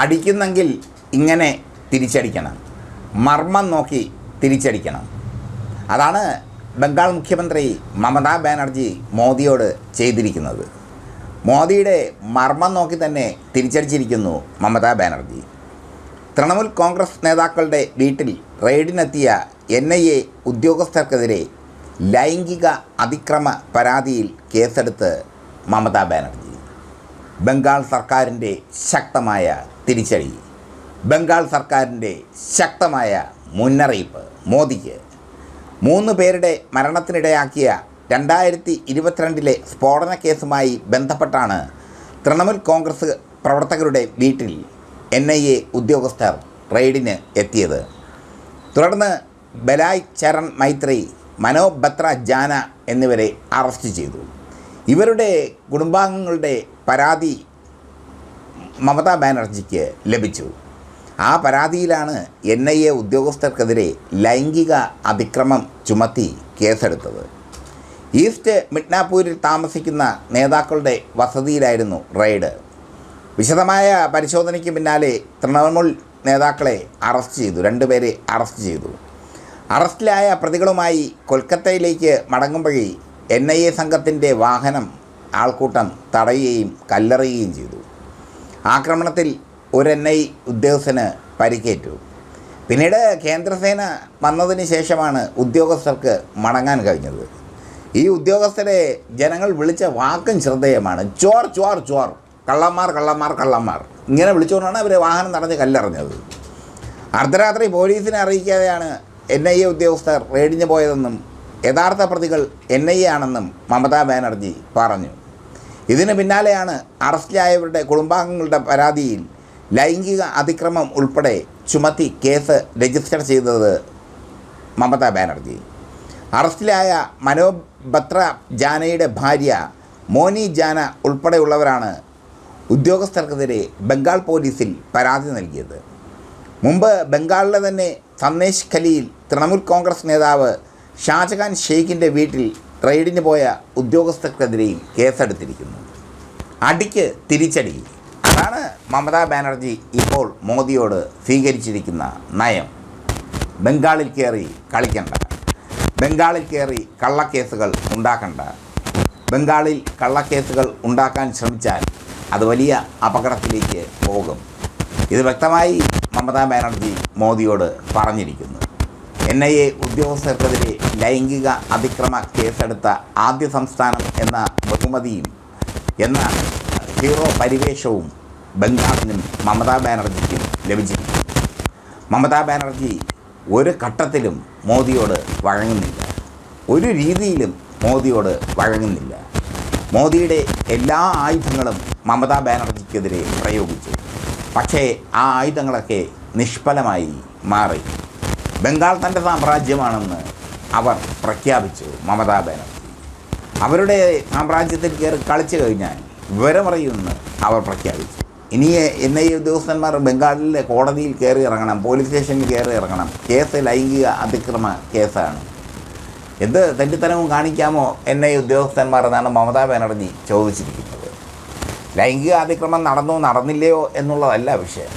അടിക്കുന്നെങ്കിൽ ഇങ്ങനെ തിരിച്ചടിക്കണം. മർമ്മം നോക്കി തിരിച്ചടിക്കണം. അതാണ് ബംഗാൾ മുഖ്യമന്ത്രി മമതാ ബാനർജി മോദിയോട് ചെയ്തിരിക്കുന്നത്. മോദിയുടെ മർമ്മം നോക്കി തന്നെ തിരിച്ചടിച്ചിരിക്കുന്നു മമതാ ബാനർജി. തൃണമൂൽ കോൺഗ്രസ് നേതാക്കളുടെ വീട്ടിൽ റെയ്ഡിനെത്തിയ എൻ ഐ എ ഉദ്യോഗസ്ഥർക്കെതിരെ ലൈംഗിക അതിക്രമ പരാതിയിൽ കേസെടുത്ത് മമതാ ബാനർജി. ബംഗാൾ സർക്കാരിന്റെ ശക്തമായ തിരിച്ചടി ബംഗാൾ സർക്കാരിന്റെ ശക്തമായ മുന്നറിയിപ്പ് മോദിക്ക്. മൂന്ന് പേരുടെ മരണത്തിനിടയാക്കിയ രണ്ടായിരത്തി ഇരുപത്തിരണ്ടിലെ സ്ഫോടന കേസുമായി ബന്ധപ്പെട്ടാണ് തൃണമൂൽ കോൺഗ്രസ് പ്രവർത്തകരുടെ വീട്ടിൽ എൻ ഐ എ ഉദ്യോഗസ്ഥർ റെയ്ഡിന് എത്തിയത്. തുടർന്ന് ബലായ് ചരൺ മൈത്രി മനോബത്ര ജാന എന്നിവരെ അറസ്റ്റ് ചെയ്തു. ഇവരുടെ കുടുംബാംഗങ്ങളുടെ പരാതി മമതാ ബാനർജിക്ക് ലഭിച്ചു. ആ പരാതിയിലാണ് എൻ ഐ എ ഉദ്യോഗസ്ഥർക്കെതിരെ ലൈംഗിക അതിക്രമം ചുമത്തി കേസെടുത്തത്. ഈസ്റ്റ് മിഡ്നാപൂരിൽ താമസിക്കുന്ന നേതാക്കളുടെ വസതിയിലായിരുന്നു റെയ്ഡ്. വിശദമായ പരിശോധനയ്ക്ക് പിന്നാലെ തൃണമൂൽ നേതാക്കളെ അറസ്റ്റ് ചെയ്തു. രണ്ടുപേരെ അറസ്റ്റ് ചെയ്തു. അറസ്റ്റിലായ പ്രതികളുമായി കൊൽക്കത്തയിലേക്ക് മടങ്ങുമ്പോഴേ എൻ ഐ എ സംഘത്തിന്റെ വാഹനം ആൾക്കൂട്ടം തടയുകയും കല്ലെറിയുകയും ചെയ്തു. ആക്രമണത്തിൽ ഒരു എൻ ഐ ഉദ്യോഗസ്ഥന് പരിക്കേറ്റു. പിന്നീട് കേന്ദ്രസേന വന്നതിന് ശേഷമാണ് ഉദ്യോഗസ്ഥർക്ക് മടങ്ങാൻ കഴിഞ്ഞത്. ഈ ഉദ്യോഗസ്ഥരെ ജനങ്ങൾ വിളിച്ച വാക്കും ശ്രദ്ധേയമാണ്. ചോർ ചോർ ചോർ കള്ളന്മാർ കള്ളന്മാർ കള്ളന്മാർ. ഇങ്ങനെ വിളിച്ചുകൊണ്ടാണ് അവരെ വാഹനം തടഞ്ഞ് കല്ലെറിഞ്ഞത്. അർദ്ധരാത്രി പോലീസിനെ അറിയിക്കാതെയാണ് എൻ ഐ എ ഉദ്യോഗസ്ഥർ റെയ്ഡിന് പോയതെന്നും യഥാർത്ഥ പ്രതികൾ എൻ ഐ എ ആണെന്നും മമതാ ബാനർജി പറഞ്ഞു. ഇതിന് പിന്നാലെയാണ് അറസ്റ്റിലായവരുടെ കുടുംബാംഗങ്ങളുടെ പരാതിയിൽ ലൈംഗിക അതിക്രമം ഉൾപ്പെടെ ചുമത്തി കേസ് രജിസ്റ്റർ ചെയ്തത് മമതാ ബാനർജി. അറസ്റ്റിലായ മനോബത്ര ജാനയുടെ ഭാര്യ മോനി ജാന ഉൾപ്പെടെയുള്ളവരാണ് ഉദ്യോഗസ്ഥർക്കെതിരെ ബംഗാൾ പോലീസിൽ പരാതി നൽകിയത്. മുമ്പ് ബംഗാളിലെ തന്നെ സന്ദേശ് ഖലിയിൽ തൃണമൂൽ കോൺഗ്രസ് നേതാവ് ഷാജഹാൻ ഷെയ്ഖിന്റെ വീട്ടിൽ റെയ്ഡിന് പോയ ഉദ്യോഗസ്ഥർക്കെതിരെയും കേസെടുത്തിരിക്കുന്നു. അടിക്ക് തിരിച്ചടി. അതാണ് മമതാ ബാനർജി ഇപ്പോൾ മോദിയോട് സ്വീകരിച്ചിരിക്കുന്ന നയം. ബംഗാളിൽ കയറി കളിക്കണ്ട. ബംഗാളിൽ കയറി കള്ളക്കേസുകൾ ഉണ്ടാക്കണ്ട. ബംഗാളിൽ കള്ളക്കേസുകൾ ഉണ്ടാക്കാൻ ശ്രമിച്ചാൽ അത് വലിയ അപകടത്തിലേക്ക് പോകും. ഇത് വ്യക്തമായി മമതാ ബാനർജി മോദിയോട് പറഞ്ഞിരിക്കുന്നു. എൻ ഐ എ ഉദ്യോഗസ്ഥർക്കെതിരെ ലൈംഗിക അതിക്രമ കേസെടുത്ത ആദ്യ സംസ്ഥാനം എന്ന ബഹുമതിയും എന്ന ഹീറോ പരിവേഷവും ബംഗാളിനും മമതാ ബാനർജിക്കും ലഭിച്ചിരിക്കുന്നു മമതാ ബാനർജി ഒരു ഘട്ടത്തിലും മോദിയോട് വഴങ്ങുന്നില്ല. ഒരു രീതിയിലും മോദിയോട് വഴങ്ങുന്നില്ല. മോദിയുടെ എല്ലാ ആയുധങ്ങളും മമതാ ബാനർജിക്കെതിരെ പ്രയോഗിച്ചു. പക്ഷേ ആ ആയുധങ്ങളൊക്കെ നിഷ്ഫലമായി മാറി. ബംഗാൾ തന്റെ സാമ്രാജ്യമാണെന്ന് അവർ പ്രഖ്യാപിച്ചു മമതാ ബാനർജി. അവരുടെ സാമ്രാജ്യത്തിൽ കയറി കളിച്ചു കഴിഞ്ഞാൽ വിവരമറിയുമെന്ന് അവർ പ്രഖ്യാപിച്ചു. ഇനി എൻ ഐ ഉദ്യോഗസ്ഥന്മാർ ബംഗാളിലെ കോടതിയിൽ കയറി ഇറങ്ങണം പോലീസ് സ്റ്റേഷനിൽ കയറി ഇറങ്ങണം. കേസ് ലൈംഗിക അതിക്രമ കേസാണ്. എന്ത് തെറ്റിത്തരവും കാണിക്കാമോ എൻ ഐ ഉദ്യോഗസ്ഥന്മാർ എന്നാണ് മമതാ ബാനർജി ചോദിച്ചിരിക്കുന്നത്. ലൈംഗിക അതിക്രമം നടന്നോ നടന്നില്ലയോ എന്നുള്ളതല്ല വിഷയം.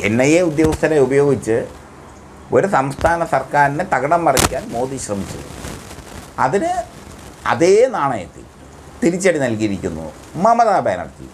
എൻ ഐ എ ഉദ്യോഗസ്ഥരെ ഉപയോഗിച്ച് ഒരു സംസ്ഥാന സർക്കാരിനെ തകിടം മറിക്കാൻ മോദി ശ്രമിച്ചു. അതിന് അതേ നാണയത്തിൽ തിരിച്ചടി നൽകിയിരിക്കുന്നു മമതാ ബാനർജി.